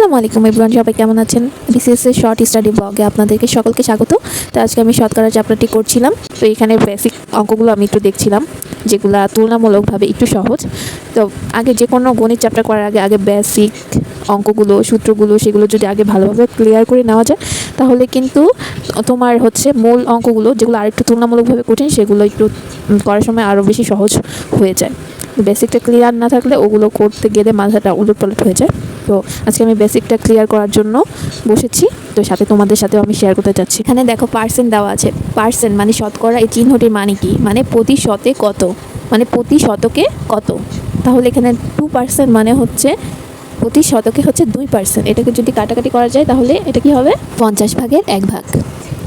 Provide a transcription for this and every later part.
আসসালামু আলাইকুম ইব্রান সবাই কেমন আছেন? বিসিএস এর শর্ট স্টাডি ব্লগে আপনাদেরকে সকলকে স্বাগত। তো আজকে আমি শতকরা চ্যাপ্টারটি করছিলাম, তো এখানে বেসিক অঙ্কগুলো আমি একটু দেখছিলাম, যেগুলো তুলনামূলকভাবে একটু সহজ। তো আগে যে কোনো গণিত চ্যাপ্টার করার আগে আগে বেসিক অঙ্কগুলো, সূত্রগুলো, সেগুলো যদি আগে ভালোভাবে ক্লিয়ার করে নেওয়া যায়, তাহলে কিন্তু তোমার হচ্ছে মূল অঙ্কগুলো, যেগুলো আরেকটু তুলনামূলকভাবে কঠিন, সেগুলো একটু করার সময় আরও বেশি সহজ হয়ে যায়। বেসিকটা ক্লিয়ার না থাকলে ওগুলো করতে গেলে মাথাটা উলট পালট হয়ে যায়। তো আজকে আমি বেসিকটা ক্লিয়ার করার জন্য বসেছি। তো সাথে তোমাদের সাথেও আমি শেয়ার করতে চাচ্ছি। এখানে দেখো পার্সেন্ট দেওয়া আছে। পার্সেন্ট মানে শতকরা এই চিহ্নটির মানে কি? মানে প্রতি শতে কত? মানে প্রতি শতকে কত? তাহলে এখানে টু পার্সেন্ট মানে হচ্ছে প্রতি শতকে হচ্ছে দুই পার্সেন্ট এটাকে যদি কাটাকাটি করা যায় তাহলে এটা কি হবে? পঞ্চাশ ভাগের এক ভাগ।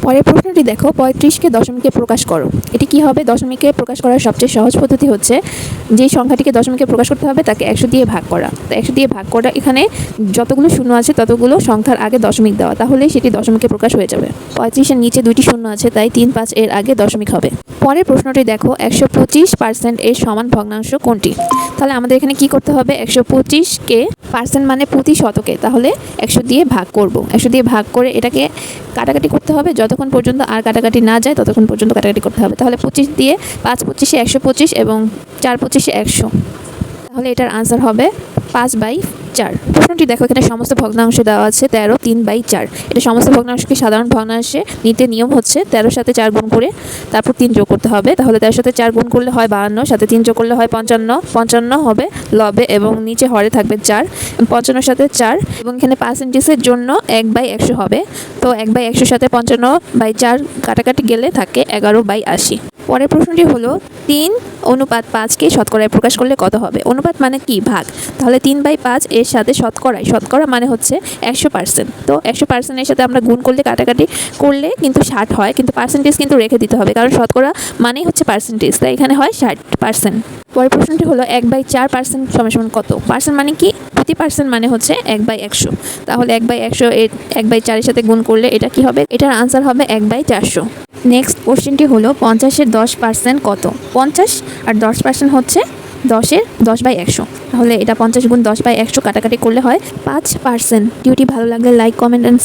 পরের প্রশ্নটি দেখো, পঁয়ত্রিশকে দশমিকে প্রকাশ করো। এটি কি হবে? দশমিকে প্রকাশ করার সবচেয়ে সহজ পদ্ধতি হচ্ছে যে সংখ্যাটিকে দশমিকে প্রকাশ করতে হবে, তাকে একশো দিয়ে ভাগ করা। তো একশো দিয়ে ভাগ করা এখানে যতগুলো শূন্য আছে, ততগুলো সংখ্যার আগে দশমিক দেওয়া। তাহলেই সেটি দশমিকে প্রকাশ হয়ে যাবে। পঁয়ত্রিশের নিচে দুইটি শূন্য আছে, তাই তিন পাঁচ এর আগে দশমিক হবে। পরের প্রশ্নটি দেখো, একশো পঁচিশ পার্সেন্ট এর সমান ভগ্নাংশ কোনটি? তাহলে আমাদের এখানে কি করতে হবে? একশো পঁচিশকে পার্সেন্ট মানে প্রতি শতকে। তাহলে একশো দিয়ে ভাগ করব। একশো দিয়ে ভাগ করে এটাকে কাটাকাটি করতে হবে। যতক্ষণ পর্যন্ত আর কাটাকাটি না যায়, ততক্ষণ পর্যন্ত কাটাকাটি করতে হবে। তাহলে পঁচিশ দিয়ে পাঁচ পঁচিশে একশো পঁচিশ এবং চার পঁচিশে একশো। তাহলে এটার আনসার হবে পাঁচ বাই চার। প্রশ্নটি দেখো, এখানে সমস্ত ভগ্নাংশ দেওয়া আছে তেরো, তিন বাই চার। এটা সমস্ত ভগ্নাংশকে সাধারণ ভগ্নাংশে নিতে নিয়ম হচ্ছে তেরোর সাথে চার গুণ করে তারপর তিন যোগ করতে হবে। তাহলে তেরোর সাথে চার গুণ করলে হয় বাহান্ন, সাথে তিন যোগ করলে হয় পঞ্চান্ন। পঞ্চান্ন হবে লবে এবং নিচে হরে থাকবে চার। পঞ্চান্নর সাথে চার এবং এখানে পার্সেন্টেজের জন্য এক বাই একশো হবে। তো এক বাই একশোর সাথে পঞ্চান্ন বাই চার কাটাকাটি গেলে থাকে এগারো বাই আশি। পরের প্রশ্নটি হলো, তিন অনুপাত পাঁচকে শতকরায় প্রকাশ করলে কত হবে? অনুপাত মানে কি? ভাগ। তাহলে তিন বাই পাঁচ এর সাথে শতকরায়। শতকরা মানে হচ্ছে একশো পার্সেন্ট তো একশো পার্সেন্টের সাথে আমরা গুণ করলে, কাটাকাটি করলে কিন্তু ষাট হয়, কিন্তু পার্সেন্টেজ কিন্তু রেখে দিতে হবে, কারণ শতকরা মানেই হচ্ছে পার্সেন্টেজ তাই এখানে হয় ষাট পার্সেন্ট পরের প্রশ্নটি হলো, এক বাই চার পার্সেন্ট সমান কত? পার্সেন্ট মানে কি? প্রতি পার্সেন্ট মানে হচ্ছে এক বাই একশো। তাহলে এক বাই একশো এর, এক বাই চারের সাথে গুণ করলে এটা কি হবে? এটার আনসার হবে এক বাই চারশো। নেক্সট কোশ্চেনটি হলো পঞ্চাশের দশ পার্সেন্ট কত? পঞ্চাশ আর দশ পার্সেন্ট হচ্ছে দশের দশ বাই একশো। তাহলে এটা পঞ্চাশ গুণ দশ বাই একশো কাটাকাটি করলে হয় পাঁচ পার্সেন্ট ডিউটি ভালো লাগলে লাইক কমেন্ট অ্যান্ড